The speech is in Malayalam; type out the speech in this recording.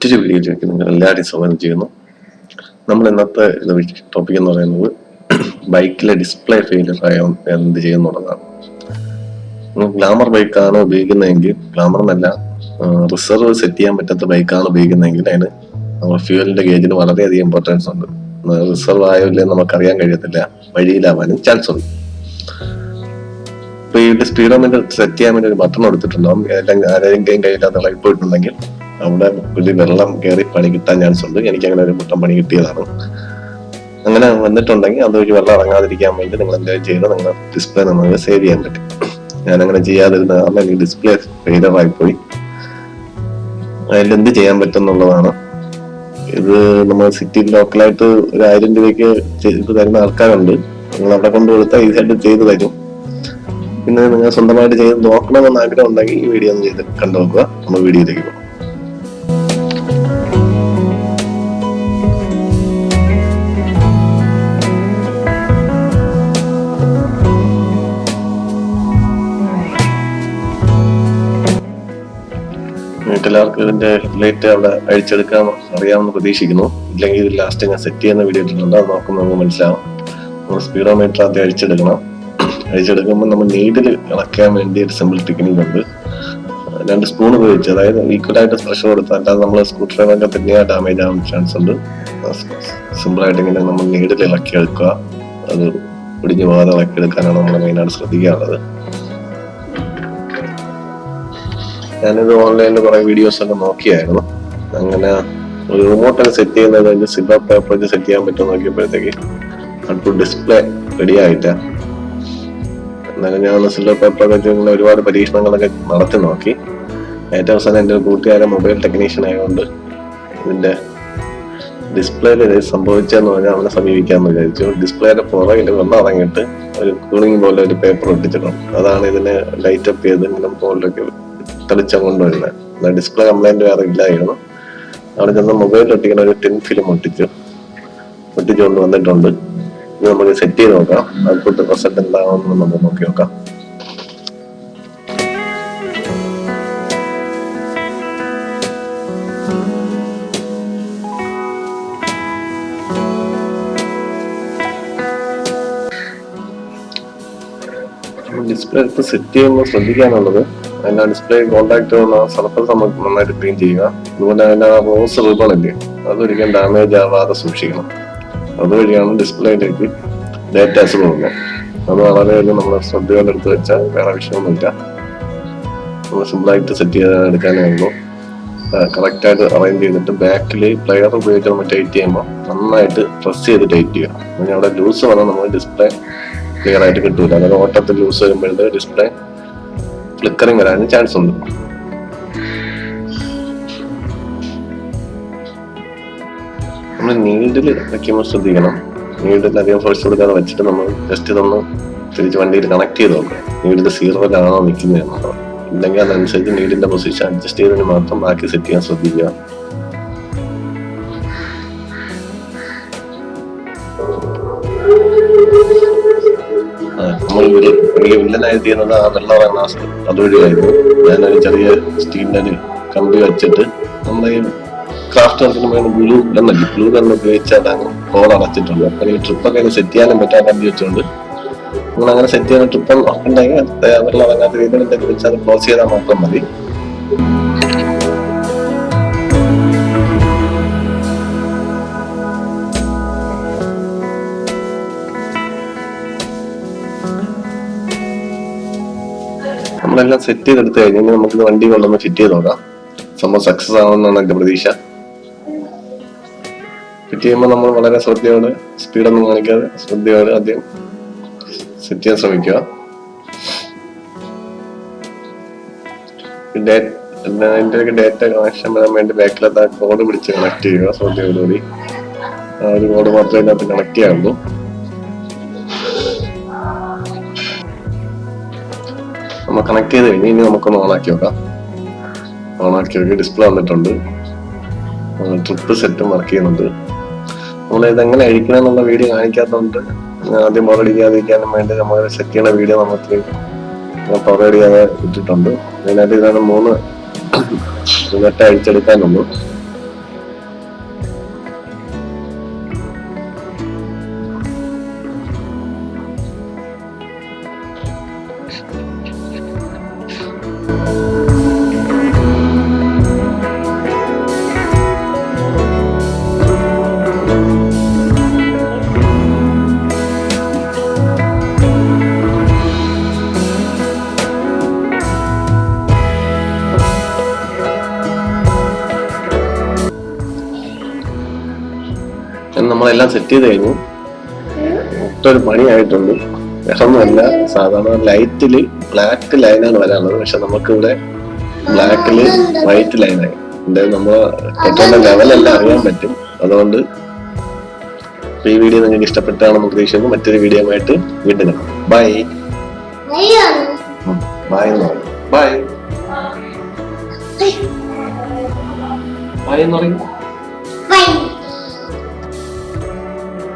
മറ്റൊരു വീഡിയോയിലേക്ക് നിങ്ങൾ എല്ലാവരെയും സ്വാഗതം ചെയ്യുന്നു. നമ്മൾ ഇന്നത്തെ ടോപ്പിക് എന്ന് പറയുന്നത് ബൈക്കിലെ ഡിസ്പ്ലേ ഫെയിലിയർ ആയ എന്ത് ചെയ്യുന്നുള്ളതാണ്. ഗ്ലാമർ ബൈക്കാണ് ഉപയോഗിക്കുന്നതെങ്കിൽ ഗ്ലാമർ എന്നല്ല റിസർവ് സെറ്റ് ചെയ്യാൻ പറ്റാത്ത ബൈക്കാണ് ഉപയോഗിക്കുന്നതെങ്കിൽ അതിന് നമ്മുടെ ഫ്യൂവലിന്റെ ഗേജിന് വളരെയധികം ഇമ്പോർട്ടൻസ് ഉണ്ട്. റിസർവ് ആയോ നമുക്ക് അറിയാൻ കഴിയത്തില്ല. വഴിയിലാവാനും ചാൻസ് ഉണ്ട്. ഇപ്പൊ ഈ സ്പീഡോമീറ്റർ സെറ്റ് ചെയ്യാൻ വേണ്ടി ഒരു ബട്ടൺ കൊടുത്തിട്ടുണ്ടാവും അല്ലെങ്കിൽ ആരെങ്കിലും ലൈറ്റ് പോയിട്ടുണ്ടെങ്കിൽ അവിടെ ഒരു വെള്ളം കയറി പണി കിട്ടാൻ ചാൻസ് ഉണ്ട്. എനിക്ക് അങ്ങനെ ഒരു മുട്ടം പണി കിട്ടിയതാണ്. അങ്ങനെ വന്നിട്ടുണ്ടെങ്കിൽ അത് ഒരു വെള്ളം ഇറങ്ങാതിരിക്കാൻ വേണ്ടി നിങ്ങൾ എന്തെങ്കിലും ചെയ്ത് നിങ്ങൾ ഡിസ്പ്ലേ നമുക്ക് സേവ് ചെയ്യാൻ പറ്റും. ഞാൻ അങ്ങനെ ചെയ്യാതിരുന്ന കാരണം എനിക്ക് ഡിസ്പ്ലേ ഫെയിലർ ആയിപ്പോയി. അതിൽ എന്ത് ചെയ്യാൻ പറ്റും എന്നുള്ളതാണ് ഇത് നമ്മൾ സിറ്റി ലോക്കലായിട്ട് ഒരു ആയിരം രൂപയ്ക്ക് ചെയ്ത് തരുന്ന ആൾക്കാരുണ്ട്. നിങ്ങൾ അവിടെ കൊണ്ട് കൊടുത്താൽ ഈസിയായിട്ട് ചെയ്തു തരും. പിന്നെ നിങ്ങൾ സ്വന്തമായിട്ട് ചെയ്ത് നോക്കണമെന്ന് ആഗ്രഹം ഉണ്ടെങ്കിൽ ഈ വീഡിയോ ഒന്ന് ചെയ്ത് കണ്ടു നോക്കുക നമ്മൾ വീഡിയോയിലേക്ക് പോകാം. എല്ലാവർക്കും ഇതിന്റെ ലൈറ്റ് അവിടെ അഴിച്ചെടുക്കാൻ അറിയാമെന്ന് പ്രതീക്ഷിക്കുന്നു. ഇല്ലെങ്കിൽ ഇത് ലാസ്റ്റ് ഞാൻ സെറ്റ് ചെയ്യുന്ന വീഡിയോ ഇട്ടിട്ടുണ്ട് അത് നോക്കുമ്പോൾ നമുക്ക് മനസ്സിലാവും. നമ്മൾ സ്പീഡോമീറ്റർ ആദ്യം അഴിച്ചെടുക്കണം. അഴിച്ചെടുക്കുമ്പോൾ നമ്മൾ നീഡിൽ ഇളക്കാൻ വേണ്ടി ഒരു സിമ്പിൾ ടെക്നിക് ഉണ്ട്. രണ്ട് സ്പൂൺ ഉപയോഗിച്ച് അതായത് ഈക്വൽ ആയിട്ട് പ്രഷർ കൊടുത്താൽ അല്ലാതെ നമ്മൾ സ്ക്രൂ ഡ്രൈവറൊക്കെ തന്നെയാണ് ഡാമേജ് ആവാൻ ചാൻസ് ഉണ്ട്. സിമ്പിൾ ആയിട്ട് ഇങ്ങനെ നമ്മൾ നീഡിൽ ഇളക്കി എടുക്കുക. അത് പിടിഞ്ഞു പോകാതെ ഇളക്കി എടുക്കാനാണ് നമ്മൾ മെയിനായിട്ട് ശ്രദ്ധിക്കാറുള്ളത്. ഞാനിത് ഓൺലൈനിൽ കുറെ വീഡിയോസ് ഒക്കെ നോക്കിയായിരുന്നു. അങ്ങനെ ഒരു റിമോട്ടൊക്കെ സെറ്റ് ചെയ്യുന്നത് അതിന്റെ സിബർ പേപ്പർ വെച്ച് സെറ്റ് ചെയ്യാൻ പറ്റുമോ നോക്കിയപ്പോഴത്തേക്ക് അടുത്ത് ഡിസ്പ്ലേ റെഡി ആയിട്ട്. എന്നാലും ഞാൻ സിൽവർ പേപ്പർ വെച്ച് ഇങ്ങനെ ഒരുപാട് പരീക്ഷണങ്ങളൊക്കെ നടത്തി നോക്കി. ഏറ്റവും അവസാനം എന്റെ ഒരു കൂട്ടുകാരൻ മൊബൈൽ ടെക്നീഷ്യൻ ആയതുകൊണ്ട് ഇതിന്റെ ഡിസ്പ്ലേയിൽ സംഭവിച്ചെന്ന് പറഞ്ഞാൽ അവനെ സമീപിക്കാമെന്ന് വിചാരിച്ചു. ഡിസ്പ്ലേയുടെ പുറകിൽ വെള്ളം ഇറങ്ങിയിട്ട് ഒരു കൂളിംഗ് പോലെ ഒരു പേപ്പർ ഒട്ടിച്ചിട്ടുണ്ട്. അതാണ് ഇതിനെ ലൈറ്റ് അപ്പ് ചെയ്ത് ഇങ്ങനെ തെളിച്ചം കൊണ്ടുവരുന്നത് ഡിസ്പ്ലേ കംപ്ലൈന്റ് വേറെ ഇല്ലായിരുന്നു. അവിടെ ചെന്ന് മൊബൈലിൽ ഒട്ടിക്കുന്ന ഒരു ടിൻ ഫിലിം ഒട്ടിച്ച്. ഒട്ടിച്ചുകൊണ്ട് വന്നിട്ടുണ്ട്. ഇത് നമുക്ക് സെറ്റ് ചെയ്ത് നോക്കാം. ഔട്ട്പുട്ട് റിസൾട്ട് എന്താണെന്ന് നമുക്ക് നോക്കി നോക്കാം. ഡിസ്പ്ലേ എടുത്ത് സെറ്റ് ചെയ്യുമ്പോൾ ശ്രദ്ധിക്കാനുള്ളത് അതിന്റെ ഡിസ്പ്ലേ കോണ്ടാക്ട് വന്ന സ്ഥലത്ത് നമുക്ക് നന്നായിട്ട് ക്ലീൻ ചെയ്യുക. അതുപോലെ അതിന്റെ റോസ് റിബൺ ഇല്ലേ അതൊരിക്കലും ഡാമേജ് ആവാതെ സൂക്ഷിക്കണം. അതുവഴിയാണ് ഡിസ്പ്ലേയിലേക്ക് ഡേറ്റാസ് പോകുന്നത്. അത് വളരെയധികം നമ്മൾ ശ്രദ്ധയോടെ എടുത്ത് വെച്ചാൽ വേറെ വിഷയമൊന്നുമില്ല. നമ്മൾ സിമ്പിളായിട്ട് സെറ്റ് ചെയ്ത് എടുക്കാനേ ഉള്ളൂ. കറക്റ്റ് ആയിട്ട് അറേഞ്ച് ചെയ്തിട്ട് ബാക്കിൽ പ്ലെയർ ഉപയോഗിച്ച് നമ്മൾ ടൈറ്റ് ചെയ്യുമ്പോൾ നന്നായിട്ട് പ്രസ് ചെയ്ത് ടൈറ്റ് ചെയ്യുക. അങ്ങനെ അവിടെ ലൂസ് വന്നാൽ നമ്മൾ ഡിസ്പ്ലേ ക്ലിയർ ആയിട്ട് കിട്ടൂല. അതായത് ഓട്ടത്തിൽ ലൂസ് വരുമ്പോഴത്തെ ഡിസ്പ്ലേ ഫ്ലിക്കറിങ് വരാനും ചാൻസ് ഉണ്ട്. നമ്മൾ നീഡിൽ വെക്കുമ്പോൾ ശ്രദ്ധിക്കണം. നീഡിൽ അധികം ഫോഴ്സ് കൊടുക്കാതെ വെച്ചിട്ട് നമ്മൾ ജസ്റ്റ് ഇതൊന്ന് തിരിച്ച് വണ്ടിയിൽ കണക്ട് ചെയ്ത് നോക്കാം നീഡിൽ സീറോയിലാണോ നിൽക്കുന്നത് എന്നുള്ളത് ഇല്ലെങ്കിൽ അതനുസരിച്ച് നീഡിന്റെ പൊസിഷൻ അഡ്ജസ്റ്റ് ചെയ്തതിന് മാത്രം ബാക്കി സെറ്റ് ചെയ്യാൻ ശ്രദ്ധിക്കുക. നമ്മൾ ഒരു വലിയ വില്ലനായി തീരുന്നത് ആ വെള്ള അവസ്ഥ അതുവഴിയായിരുന്നു ഞാനൊരു ചെറിയ സ്റ്റീലിന്റെ ഒരു കമ്പി വെച്ചിട്ട് നമ്മുടെ ഈ ക്രാഫ്റ്റ് വർക്കിന് വേണ്ടി ഗ്ലൂ ഗണ്ണല്ലേ ഗ്ലൂ ഗണ്ണ് ഉപയോഗിച്ചാണ് ഹോൾ അടച്ചിട്ടുണ്ട് അപ്പൊ ഈ ട്രിപ്പൊക്കെ സെറ്റ് ചെയ്യാനും പറ്റാൻ കമ്പി വെച്ചുകൊണ്ട് നിങ്ങൾ അങ്ങനെ സെറ്റ് ചെയ്യുന്ന ട്രിപ്പ് ഉണ്ടെങ്കിൽ വെള്ളം ഇറങ്ങാത്ത രീതിയിൽ എന്തെങ്കിലും വെച്ചാൽ ക്ലോസ് ചെയ്താൽ മാത്രം മതി. നമ്മളെല്ലാം സെറ്റ് ചെയ്തെടുത്ത് കഴിഞ്ഞാൽ നമുക്ക് വണ്ടി കൊണ്ടൊന്ന് ഫിറ്റ് ചെയ്ത് നോക്കാം. സംഭവം സക്സസ് ആവുമെന്നാണ് എന്റെ പ്രതീക്ഷ. ഫിറ്റ് ചെയ്യുമ്പോൾ നമ്മൾ വളരെ ശ്രദ്ധയോടെ സ്പീഡൊന്നും കാണിക്കാതെ ശ്രദ്ധയോടെ ആദ്യം സെറ്റ് ചെയ്യാൻ ശ്രമിക്കുക. ഒക്കെ ഡേറ്റ കണക്ഷൻ വരാൻ വേണ്ടി ബാക്കിലത്തെ കോഡ് പിടിച്ച് കണക്ട് ചെയ്യുക ശ്രദ്ധയോടുകൂടി. ആ ഒരു കോഡ് മാത്രമേ അതിനകത്ത് കണക്ട് ചെയ്യാവുള്ളൂ. നമ്മൾ കണക്ട് ചെയ്ത് കഴിഞ്ഞ് ഇനി നമുക്കൊന്ന് ഓണാക്കി നോക്കാം. ആക്കി നോക്കി ഡിസ്പ്ലേ വന്നിട്ടുണ്ട്. ട്രിപ്പ് സെറ്റും വർക്ക് ചെയ്യുന്നുണ്ട്. നമ്മൾ ഇതെങ്ങനെ അഴിക്കണം എന്നുള്ള വീഡിയോ കാണിക്കാത്തതുകൊണ്ട് ആദ്യം മുറടിക്കാതിരിക്കാനും വേണ്ടി നമ്മൾ സെറ്റ് ചെയ്യുന്ന വീഡിയോ നമുക്ക് പ്രൊവൈഡ് ചെയ്യാതെ ഇട്ടിട്ടുണ്ട്. അതിനകത്ത് ഇതാണ് മൂന്ന് നെറ്റ് അഴിച്ചെടുക്കാനുള്ളൂ. നമ്മളെല്ലാം സെറ്റ് ചെയ്ത് കഴിഞ്ഞു. ഒട്ടൊരു പണിയായിട്ടുണ്ട്. വിഷമല്ല സാധാരണ ലൈറ്റിൽ ബ്ലാക്ക് ലൈനാണ് വരാനുള്ളത് പക്ഷെ നമുക്കിവിടെ ബ്ലാക്കിൽ വൈറ്റ് ലൈനായി എന്തായാലും നമ്മൾ പെട്രോളിന്റെ ലെവലെല്ലാം അറിയാൻ പറ്റും. അതുകൊണ്ട് ഈ വീഡിയോ നിങ്ങൾക്ക് ഇഷ്ടപ്പെട്ടാണെന്ന് പ്രതീക്ഷിക്കുന്നു. മറ്റൊരു വീഡിയോ ആയിട്ട് വീണ്ടും കാണാം. ബൈ ബൈ എന്ന് പറയും ബൈ ബൈ എന്ന് പറയും Bye.